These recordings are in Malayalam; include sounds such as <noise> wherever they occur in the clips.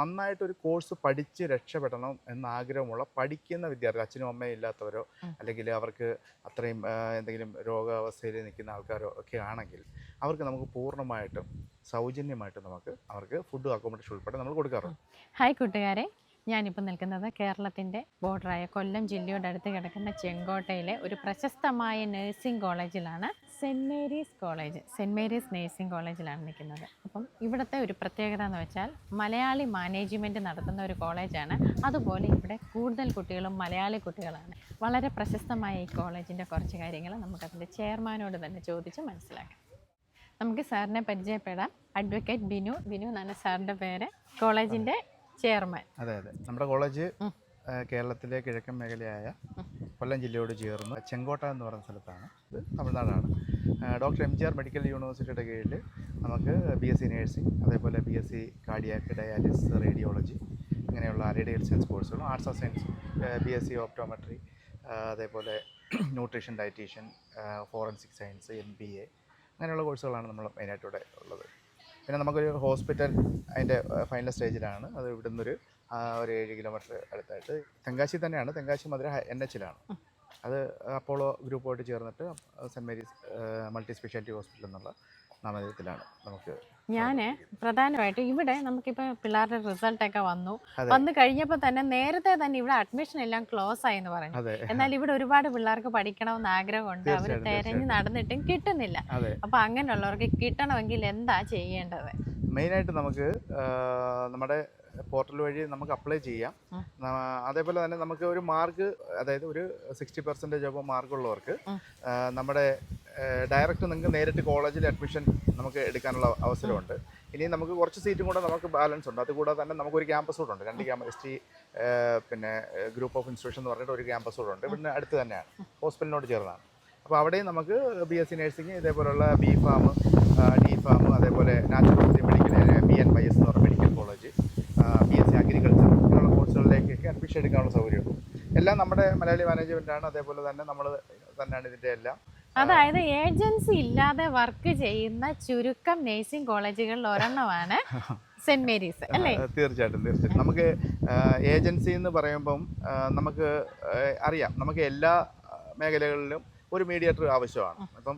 നന്നായിട്ട് ഒരു കോഴ്സ് പഠിച്ച് രക്ഷപ്പെടണം എന്ന ആഗ്രഹമുള്ള പഠിക്കുന്ന വിദ്യാർത്ഥി അച്ഛനും അമ്മയും ഇല്ലാത്തവരോ. അല്ലെങ്കിൽ അവർക്ക് അത്രയും എന്തെങ്കിലും രോഗാവസ്ഥയിൽ നിൽക്കുന്ന ആൾക്കാരോ ഒക്കെ ആണെങ്കിൽ അവർക്ക് നമുക്ക് പൂർണമായിട്ടും സൗജന്യമായിട്ട് നമുക്ക് അവർക്ക് ഫുഡ് അക്കോമഡേഷൻ ഉൾപ്പെടെ നമ്മൾ കൊടുക്കാറുണ്ട്. ഹായ് കൂട്ടുകാരെ. ഞാനിപ്പോൾ നിൽക്കുന്നത് കേരളത്തിന്റെ ബോർഡറായ കൊല്ലം ജില്ലയോട് അടുത്ത് കിടക്കുന്ന ചെങ്കോട്ടയിലെ ഒരു പ്രശസ്തമായ നഴ്സിംഗ് കോളേജിലാണ് saint Mary's college saint Mary's nursing കോളേജിലാണ് നിൽക്കുന്നത്. അപ്പം ഇവിടുത്തെ ഒരു പ്രത്യേകത എന്ന് വെച്ചാൽ മലയാളി മാനേജ്മെന്റ് നടത്തുന്ന ഒരു കോളേജാണ് അതുപോലെ ഇവിടെ കൂടുതൽ കുട്ടികളും മലയാളി കുട്ടികളാണ്. വളരെ പ്രശസ്തമായ ഈ കോളേജിന്റെ കുറച്ച് കാര്യങ്ങൾ നമുക്കതിന്റെ ചെയർമാനോട് തന്നെ ചോദിച്ച് മനസ്സിലാക്കാം. നമുക്ക് സാറിനെ പരിചയപ്പെടാം. അഡ്വക്കേറ്റ് ബിനു. ബിനു എന്നാണ് സാറിന്റെ പേര്. കോളേജിന്റെ ചെയർമാൻ. അതെ അതെ. നമ്മുടെ കോളേജ് കേരളത്തിലെ കിഴക്കൻ മേഖലയായ കൊല്ലം ജില്ലയോട് ചേർന്ന് ചെങ്കോട്ട എന്ന് പറയുന്ന സ്ഥലത്താണ്. ഇത് തമിഴ്നാടാണ്. Doctor M G R medical യൂണിവേഴ്സിറ്റിയുടെ കീഴിൽ നമുക്ക് ബി എസ് സി നേഴ്സിംഗ് അതേപോലെ B S C cardiac dialysis radiology ഇങ്ങനെയുള്ള റേഡിയൽ സയൻസ് കോഴ്സുകളും arts of science B S C optometry അതേപോലെ <clears throat> nutrition dietitian forensic science M B A അങ്ങനെയുള്ള കോഴ്സുകളാണ് നമ്മൾ മെയിനായിട്ട് ഇവിടെ ഉള്ളത്. പിന്നെ നമുക്കൊരു ഹോസ്പിറ്റൽ അതിന്റെ ഫൈനൽ സ്റ്റേജിലാണ് അത് ഇവിടെ നിന്നൊരു ഒരു ഏഴ് കിലോമീറ്റർ അടുത്തായിട്ട്. തെങ്കാശി തന്നെയാണ്. തെങ്കാശി മധുര എൻ എച്ചിലാണ്. അത് അപ്പോളോ ഗ്രൂപ്പുമായിട്ട് ചേർന്നിട്ട് saint Mary's multi speciality hospital എന്നുള്ള നാമധേയത്തിലാണ് നമുക്ക് ഞാൻ പ്രധാനമായിട്ടും ഇവിടെ നമുക്കിപ്പോൾ പിള്ളേരുടെ റിസൾട്ടൊക്കെ വന്നു. വന്നു കഴിഞ്ഞപ്പോൾ തന്നെ നേരത്തെ തന്നെ ഇവിടെ അഡ്മിഷൻ എല്ലാം ക്ലോസ് ആയി എന്ന് പറഞ്ഞു. എന്നാൽ ഇവിടെ ഒരുപാട് പിള്ളേർക്ക് പഠിക്കണമെന്ന് ആഗ്രഹമുണ്ട്. അവർ തെരഞ്ഞു നടന്നിട്ടും കിട്ടുന്നില്ല. അപ്പോൾ അപ്പൊ അങ്ങനെയുള്ളവർക്ക് കിട്ടണമെങ്കിൽ എന്താ ചെയ്യേണ്ടത്? മെയിനായിട്ട് നമുക്ക് നമ്മുടെ പോർട്ടൽ വഴി നമുക്ക് അപ്ലൈ ചെയ്യാം. അതേപോലെ തന്നെ നമുക്ക് ഒരു മാർക്ക് അതായത് ഒരു സിക്സ്റ്റി പെർസെന്റേജ് ആകുമ്പോൾ മാർക്കുള്ളവർക്ക്. നമ്മുടെ ഡയറക്റ്റ് നിങ്ങൾക്ക് നേരിട്ട് കോളേജിൽ അഡ്മിഷൻ നമുക്ക് എടുക്കാനുള്ള അവസരമുണ്ട്. ഇനി നമുക്ക് കുറച്ച് സീറ്റും കൂടെ നമുക്ക് ബാലൻസ് ഉണ്ട്. അതുകൂടാതെ തന്നെ നമുക്കൊരു ക്യാമ്പസ് കൂടെ ഉണ്ട്. രണ്ട് ക്യാമ്പസ് എസ് ടി പിന്നെ ഗ്രൂപ്പ് ഓഫ് ഇൻസ്റ്റിറ്റ്യൂഷൻ എന്ന് പറഞ്ഞിട്ട് ഒരു ക്യാമ്പസ് കൂടെ ഉണ്ട്. ഇവിടുന്ന് അടുത്ത് തന്നെയാണ്. ഹോസ്പിറ്റലിനോട് ചേർന്നാണ്. അപ്പോൾ അവിടെയും നമുക്ക് ബി എസ് സി നഴ്സിംഗ് ഇതേപോലുള്ള ബി ഫാം ഡി ഫാം അതേപോലെ naturopathy medical B N Y S എന്ന് പറഞ്ഞ medical college B S C agriculture ഇങ്ങനെയുള്ള കോഴ്സുകളിലേക്കൊക്കെ അഡ്മിഷൻ എടുക്കാനുള്ള സൗകര്യമുണ്ട്. എല്ലാം നമ്മുടെ മലയാളി മാനേജ്മെന്റാണ് അതേപോലെ തന്നെ നമ്മൾ തന്നെയാണ് ഇതിന്റെ എല്ലാം. അതായത് ഏജൻസി ഇല്ലാതെ വർക്ക് ചെയ്യുന്ന ചുരുക്കം നേഴ്സിംഗ് കോളേജുകളിൽ ഒരെണ്ണമാണ് സെന്റ് മേരീസ് അല്ലേ? തീർച്ചയായിട്ടും തീർച്ചയായിട്ടും. നമുക്ക് ഏജൻസി എന്ന് പറയുമ്പം നമുക്ക് അറിയാം. നമുക്ക് എല്ലാ മേഖലകളിലും ഒരു മീഡിയേറ്റർ ആവശ്യമാണ്. അപ്പം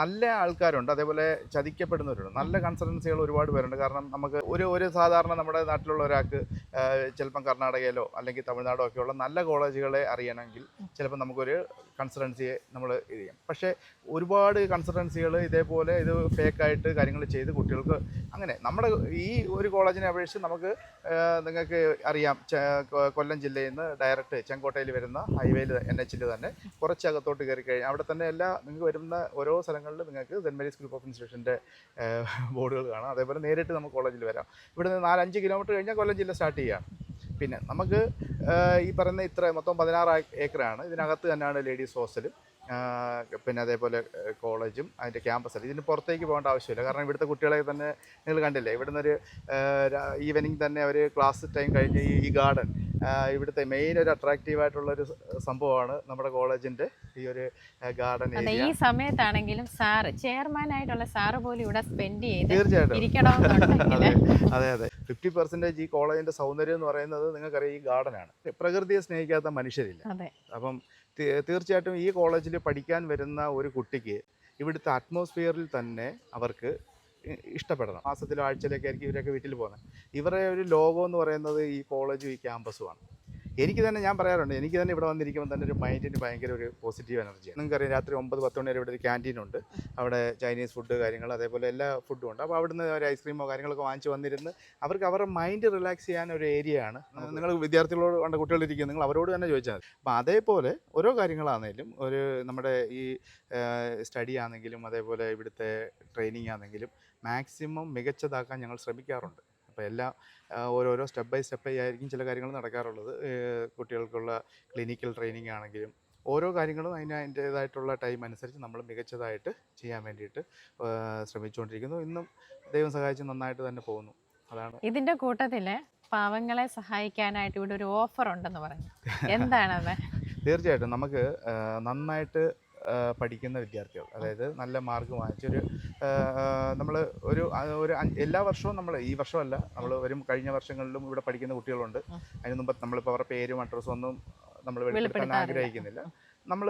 നല്ല ആൾക്കാരുണ്ട്. അതേപോലെ ചതിക്കപ്പെടുന്നവരുണ്ട്. നല്ല കൺസൾട്ടൻസികൾ ഒരുപാട് പേരുണ്ട്. കാരണം നമുക്ക് ഒരു ഒരു സാധാരണ നമ്മുടെ നാട്ടിലുള്ള ഒരാൾക്ക് ചിലപ്പം കർണാടകയിലോ അല്ലെങ്കിൽ തമിഴ്നാടോ ഒക്കെയുള്ള നല്ല കോളേജുകളെ അറിയണമെങ്കിൽ ചിലപ്പോൾ നമുക്കൊരു കൺസൾട്ടൻസിയെ നമ്മൾ ഇത് ചെയ്യാം. പക്ഷേ ഒരുപാട് കൺസൾട്ടൻസികൾ ഇതേപോലെ ഇത് ഫേക്കായിട്ട് കാര്യങ്ങൾ ചെയ്ത് കുട്ടികൾക്ക് അങ്ങനെ നമ്മുടെ ഈ ഒരു കോളേജിനെ അപേക്ഷിച്ച് നമുക്ക് നിങ്ങൾക്ക് അറിയാം. കൊല്ലം ജില്ലയിൽ നിന്ന് ഡയറക്റ്റ് ചെങ്കോട്ടയിൽ വരുന്ന ഹൈവേയിൽ എൻ എച്ചിൽ തന്നെ കുറച്ചകത്തോട്ട് കയറി കഴിഞ്ഞാൽ അവിടെ തന്നെ എല്ലാ നിങ്ങൾക്ക് വരുന്ന ഓരോ സ്ഥലങ്ങളിലും നിങ്ങൾക്ക് സെന്റ് മേരീസ് ഗ്രൂപ്പ് ഓഫ് ഇൻസ്റ്റിറ്റ്യൂഷന്റെ ബോർഡുകൾ കാണാം. അതേപോലെ നേരിട്ട് നമുക്ക് കോളേജിൽ വരാം. ഇവിടെ നിന്ന് നാലഞ്ച് കിലോമീറ്റർ കഴിഞ്ഞാൽ കൊല്ലം ജില്ല സ്റ്റാർട്ട് ചെയ്യുകയാണ് പിന്നെ നമുക്ക് ഈ പറയുന്ന ഇത്ര മൊത്തം പതിനാറ് ഏക്കറാണ്. ഇതിനകത്ത് തന്നെയാണ് ലേഡീസ് ഹോസ്റ്റലും പിന്നെ അതേപോലെ കോളേജും അതിന്റെ ക്യാമ്പസും ഇതിന് പുറത്തേക്ക് പോകേണ്ട ആവശ്യമില്ല. കാരണം ഇവിടുത്തെ കുട്ടികളെ തന്നെ നിങ്ങൾ കണ്ടില്ലേ? ഇവിടുന്ന് ഒരു ഈവനിങ് തന്നെ അവർ ക്ലാസ് ടൈം കഴിഞ്ഞ് ഈ ഗാർഡൻ ഇവിടുത്തെ മെയിൻ ഒരു അട്രാക്റ്റീവ് ആയിട്ടുള്ള ഒരു സംഭവമാണ് നമ്മുടെ കോളേജിന്റെ ഈ ഒരു ഗാർഡൻ ഈ സമയത്താണെങ്കിലും സാറ് ചെയർമാൻ ആയിട്ടുള്ള സാറ് പോലും ഇവിടെ സ്പെൻഡ് ചെയ്ത് തീർച്ചയായിട്ടും. അതെ അതെ അതെ. ഫിഫ്റ്റി പെർസെന്റേജ് ഈ കോളേജിന്റെ സൗന്ദര്യം എന്ന് പറയുന്നത് നിങ്ങൾക്കറിയാം ഈ ഗാർഡനാണ് പ്രകൃതിയെ സ്നേഹിക്കാത്ത മനുഷ്യരില്ല. അപ്പം തീർച്ചയായിട്ടും ഈ കോളേജിൽ പഠിക്കാൻ വരുന്ന ഒരു കുട്ടിക്ക് ഇവിടുത്തെ അറ്റ്മോസ്ഫിയറിൽ തന്നെ അവർക്ക് ഇഷ്ടപ്പെടണം. മാസത്തിലോ ആഴ്ചയിലൊക്കെ ആയിരിക്കും ഇവരൊക്കെ വീട്ടിൽ പോകുന്നത്. ഇവരുടെ ഒരു ലോകം എന്ന് പറയുന്നത് ഈ കോളേജും ഈ ക്യാമ്പസുമാണ് എനിക്ക് തന്നെ ഞാൻ പറയാറുണ്ട് എനിക്ക് തന്നെ ഇവിടെ വന്നിരിക്കുമ്പോൾ തന്നെ ഒരു മൈൻഡിന് ഭയങ്കര ഒരു പോസിറ്റീവ് എനർജിയാണ് നിങ്ങൾക്കറിയാം രാത്രി ഒമ്പത് പത്ത് മണി വരെ ഇവിടെ ഒരു ക്യാന്റീൻ ഉണ്ട്. അവിടെ ചൈനീസ് ഫുഡ് കാര്യങ്ങൾ അതേപോലെ എല്ലാ ഫുഡും ഉണ്ട്. അപ്പോൾ അവിടുന്ന് ഒരു ഐസ്ക്രീമോ കാര്യങ്ങളൊക്കെ വാങ്ങിച്ച് വന്നിരുന്ന് അവർക്ക് അവരുടെ മൈൻഡ് റിലാക്സ് ചെയ്യാൻ ഒരു ഏരിയയാണ് ആണ്. നിങ്ങൾ വിദ്യാർത്ഥികളോട് കണ്ട കുട്ടികളിരിക്കും നിങ്ങൾ അവരോട് തന്നെ ചോദിച്ചാൽ മതി. അപ്പോൾ അതേപോലെ ഓരോ കാര്യങ്ങളാണെങ്കിലും ഒരു നമ്മുടെ ഈ സ്റ്റഡി ആണെങ്കിലും അതേപോലെ ഇവിടുത്തെ ട്രെയിനിങ് ആണെങ്കിലും മാക്സിമം മികച്ചതാക്കാൻ ഞങ്ങൾ ശ്രമിക്കാറുണ്ട്. അപ്പോൾ എല്ലാം ഓരോരോ സ്റ്റെപ്പ് ബൈ സ്റ്റെപ്പ് ആയിരിക്കും ചില കാര്യങ്ങൾ നടക്കാറുള്ളത്. കുട്ടികൾക്കുള്ള ക്ലിനിക്കൽ ട്രെയിനിങ് ആണെങ്കിലും ഓരോ കാര്യങ്ങളും അതിന് അതിന്റേതായിട്ടുള്ള ടൈം അനുസരിച്ച് നമ്മൾ മികച്ചതായിട്ട് ചെയ്യാൻ വേണ്ടിയിട്ട് ശ്രമിച്ചുകൊണ്ടിരിക്കുന്നു. ഇന്നും ദൈവം സഹായിച്ച് നന്നായിട്ട് തന്നെ പോകുന്നു. അതാണ്. ഇതിന്റെ കൂട്ടത്തിൽ പാവങ്ങളെ സഹായിക്കാനായിട്ട് ഇവിടെ ഒരു ഓഫർ ഉണ്ടെന്ന് പറഞ്ഞു എന്താണത്? <laughs> തീർച്ചയായിട്ടും നമുക്ക് നന്നായിട്ട് പഠിക്കുന്ന വിദ്യാർത്ഥികൾ. അതായത് നല്ല മാർക്ക് വാങ്ങിച്ചൊരു നമ്മൾ ഒരു ഒരു എല്ലാ വർഷവും നമ്മൾ ഈ വർഷമല്ല നമ്മൾ വരും കഴിഞ്ഞ വർഷങ്ങളിലും ഇവിടെ പഠിക്കുന്ന കുട്ടികളുണ്ട്. അതിന് മുമ്പ് നമ്മളിപ്പോൾ അവരുടെ പേരും അഡ്രസ്സും ഒന്നും നമ്മൾ വെളിപ്പെടുത്താൻ ആഗ്രഹിക്കുന്നില്ല. നമ്മൾ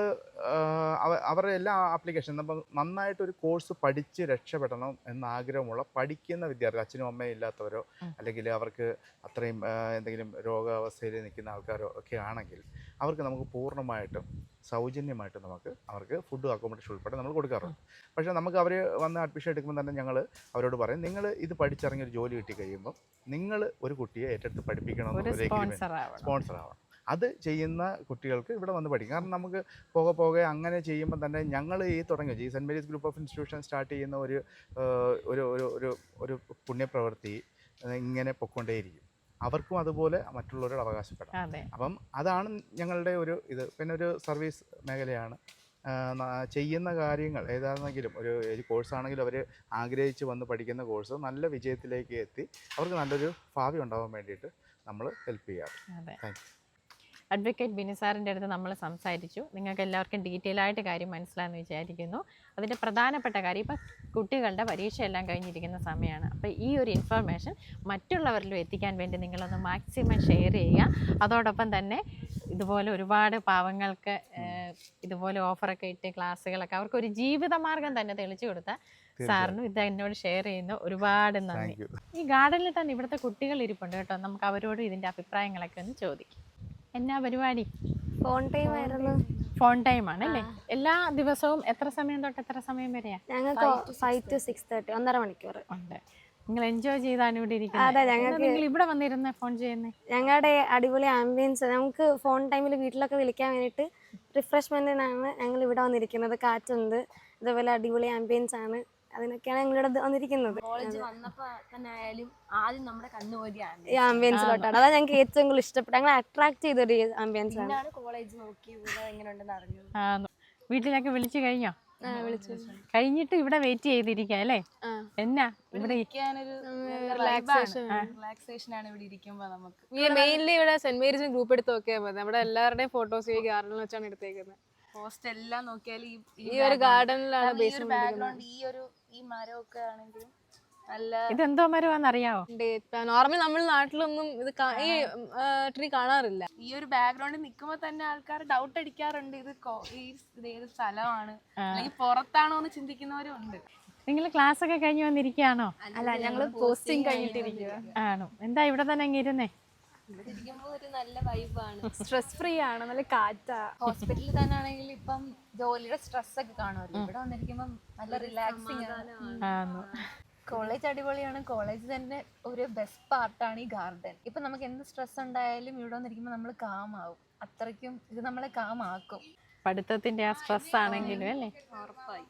അവരുടെ എല്ലാ ആപ്ലിക്കേഷൻ നമ്മൾ നന്നായിട്ടൊരു കോഴ്സ് പഠിച്ച് രക്ഷപ്പെടണം എന്ന ആഗ്രഹമുള്ള പഠിക്കുന്ന വിദ്യാർത്ഥി അച്ഛനും അമ്മയും ഇല്ലാത്തവരോ അല്ലെങ്കിൽ അവർക്ക് അത്രയും എന്തെങ്കിലും രോഗാവസ്ഥയിൽ നിൽക്കുന്ന ആൾക്കാരോ ഒക്കെ ആണെങ്കിൽ അവർക്ക് നമുക്ക് പൂർണമായിട്ടും സൗജന്യമായിട്ട് നമുക്ക് അവർക്ക് ഫുഡ് അക്കോമഡേഷൻ ഉൾപ്പെടെ നമ്മൾ കൊടുക്കാറുണ്ട്. പക്ഷേ നമുക്ക് അവർ വന്ന് അഡ്മിഷൻ എടുക്കുമ്പോൾ തന്നെ ഞങ്ങൾ അവരോട് പറയും നിങ്ങൾ ഇത് പഠിച്ചിറങ്ങി ഒരു ജോലി കിട്ടി കഴിയുമ്പോൾ നിങ്ങൾ ഒരു കുട്ടിയെ ഏറ്റെടുത്ത് പഠിപ്പിക്കണം സ്പോൺസർ ആവണം. അത് ചെയ്യുന്ന കുട്ടികൾക്ക് ഇവിടെ വന്ന് പഠിക്കും. കാരണം നമുക്ക് പോകെ പോകെ അങ്ങനെ ചെയ്യുമ്പോൾ തന്നെ ഞങ്ങൾ ഈ തുടങ്ങി. ഈ saint Mary's group of institution start ചെയ്യുന്ന ഒരു ഒരു ഒരു ഒരു ഒരു പുണ്യപ്രവൃത്തി ഇങ്ങനെ പൊക്കൊണ്ടേയിരിക്കും അവർക്കും അതുപോലെ മറ്റുള്ളവരോട് അവകാശപ്പെടാം. അപ്പം അതാണ് ഞങ്ങളുടെ ഒരു ഇത്. പിന്നെ ഒരു സർവീസ് മേഖലയാണ്. ചെയ്യുന്ന കാര്യങ്ങൾ ഏതാണെങ്കിലും ഒരു ഒരു കോഴ്സാണെങ്കിലും അവർ ആഗ്രഹിച്ച് വന്ന് പഠിക്കുന്ന കോഴ്സ് നല്ല വിജയത്തിലേക്ക് എത്തി. അവർക്ക് നല്ലൊരു ഭാവി ഉണ്ടാവാൻ വേണ്ടിയിട്ട് നമ്മൾ ഹെൽപ്പ് ചെയ്യാറ്. താങ്ക് Thank അഡ്വക്കേറ്റ് ബിനി സാറിന്റെ അടുത്ത് നമ്മൾ സംസാരിച്ചു. നിങ്ങൾക്ക് എല്ലാവർക്കും ഡീറ്റെയിൽ ആയിട്ട് കാര്യം മനസ്സിലായെന്ന് വിചാരിക്കുന്നു. അതിന്റെ പ്രധാനപ്പെട്ട കാര്യം ഇപ്പം കുട്ടികളുടെ പരീക്ഷ എല്ലാം കഴിഞ്ഞിരിക്കുന്ന സമയമാണ് അപ്പോൾ ഈ ഒരു ഇൻഫർമേഷൻ മറ്റുള്ളവരിലും എത്തിക്കാൻ വേണ്ടി നിങ്ങളൊന്ന് മാക്സിമം ഷെയർ ചെയ്യുക. അതോടൊപ്പം തന്നെ ഇതുപോലെ ഒരുപാട് പാവങ്ങൾക്ക് ഇതുപോലെ ഓഫറൊക്കെ ഇട്ട് ക്ലാസ്സുകളൊക്കെ അവർക്ക് ഒരു ജീവിതമാർഗം തന്നെ തെളിച്ചു കൊടുത്ത സാറിനും ഇത് എന്നോട് ഷെയർ ചെയ്യുന്ന. ഒരുപാട് നന്ദി. ഈ ഗാർഡനിൽ തന്നെ ഇവിടുത്തെ കുട്ടികൾ ഇരിപ്പുണ്ട് കേട്ടോ. നമുക്ക് അവരോട് ഇതിന്റെ അഭിപ്രായങ്ങളൊക്കെ ഒന്ന് ചോദിക്കാം. എന്നാ പരിപാടി? ഫോൺ ടൈം ആയിരുന്നു. ഫോൺ ടൈം ആണ് അല്ലേ എല്ലാ ദിവസവും എത്ര സമയം തൊട്ട് എത്ര സമയം വരെയാ? ഞങ്ങൾക്ക് ഫൈവ് ടു സിക്സ് തേർട്ടി ഒന്നര മണിക്കൂർ ഉണ്ട്. നിങ്ങൾ എൻജോയ് ചെയ്താണ് ഇവിടെ അതെ, ഇരിക്കുന്നത് ഞങ്ങൾക്ക് നിങ്ങൾ ഇവിടെ വന്നിരുന്ന ഫോൺ ചെയ്യുന്നത് ഞങ്ങളുടെ അടിപൊളി ആംബിയൻസ് നമുക്ക് ഫോൺ ടൈമിൽ വീട്ടിലൊക്കെ വിളിക്കാൻ വേണ്ടിയിട്ട് റിഫ്രഷ്മെന്റിനാണ് ഞങ്ങൾ ഇവിടെ വന്നിരിക്കുന്നത്. കാറ്റുണ്ട്. ഇതുപോലെ അടിപൊളി ആംബിയൻസ് ആണ്. അതിനൊക്കെയാണ് ഞങ്ങളുടെ വന്നിരിക്കുന്നത്. കോളേജ് വന്നപ്പോൾ തന്നെ ആയാലും ആദ്യം നമ്മുടെ ഈ ആംബിയൻസിലോട്ടാണ് അതാണ് ഞങ്ങൾക്ക് ഏറ്റവും കൂടുതൽ ഇഷ്ടപ്പെട്ടു ഞങ്ങൾ അട്രാക്ട് ചെയ്തൊരു ആംബിയൻസ് ആണ്. കോളേജ് നോക്കി ഇവിടെ എങ്ങനെ ഉണ്ടെന്ന് അറിഞ്ഞത് വീട്ടിലൊക്കെ വിളിച്ചു കഴിഞ്ഞോ? വിളിച്ചു. കഴിഞ്ഞിട്ട് ഇവിടെ വെയിറ്റ് ചെയ്തിരിക്കാം അല്ലേ? എന്നാ ഇവിടെ റിലാക്സേഷൻ ആണ്. ഇവിടെ ഇരിക്കുമ്പോ നമുക്ക്. മെയിൻലി ഇവിടെ സെന്റ് മേരീസ് ഗ്രൂപ്പ് എടുത്ത് നോക്കിയാൽ മതി. നമ്മുടെ എല്ലാവരുടെയും ഫോട്ടോസ് ഈ ഗാർഡനിൽ വെച്ചാണ് എടുത്തേക്കുന്നത്. പോസ്റ്റ് എല്ലാം നോക്കിയാൽ ഈ ഈ ഒരു ഗാർഡനിലാണ് ബാക്ക്ഗ്രൗണ്ട് ഈ ഒരു ഈ മരമൊക്കെ ആണെങ്കിലും നല്ല ഇതെന്തോ മരമാണെന്നറിയാവോ? നോർമലി നമ്മൾ നാട്ടിലൊന്നും ഇത് കാ- ഈ ട്രീ കാണാറില്ല. ഈ ഒരു ബാക്ക്ഗ്രൗണ്ടിൽ നിൽക്കുമ്പോ തന്നെ ആൾക്കാർ ഡൗട്ട് അടിക്കാറുണ്ട്. ഇത് കോ- ഈ ഇത് ഏത് സ്ഥലമാണ്? അല്ലെങ്കിൽ പുറത്താണോ എന്ന് ചിന്തിക്കുന്നവരും ഉണ്ട് നിങ്ങൾ ക്ലാസ് ഒക്കെ കഴിഞ്ഞു വന്നിരിക്കുകയാണോ? അല്ല ഞങ്ങൾ പോസ്റ്റിംഗ് കഴിഞ്ഞിട്ടിരിക്കുക ആണോ? എന്താ ഇവിടെ തന്നെ അങ്ങ് ഇരുന്നേ? ഇരിക്കുമ്പോ ഒരു നല്ല വൈബാണ് സ്ട്രെസ് ഫ്രീ ആണ് നല്ല കാറ്റാ. ഹോസ്പിറ്റലിൽ തന്നെ ആണെങ്കിൽ ഇപ്പം ജോലിയുടെ സ്ട്രെസ് ഒക്കെ കാണുമല്ലോ ഇവിടെ വന്നിരിക്കുമ്പോ നല്ല റിലാക്സിങ് ആണ്. കോളേജ് അടിപൊളിയാണ്. കോളേജ് തന്നെ ഒരു ബെസ്റ്റ് പാർട്ടാണ് ഈ ഗാർഡൻ ഇപ്പൊ നമുക്ക് എന്ത് സ്ട്രെസ് ഉണ്ടായാലും ഇവിടെ വന്നിരിക്കുമ്പോൾ നമ്മൾ കാം ആവും. അത്രയ്ക്കും ഇത് നമ്മളെ കാം ആക്കും. പഠിത്തത്തിന്റെ ആ സ്ട്രെസ് ആണെങ്കിലും അല്ലേ? ഉറപ്പായി.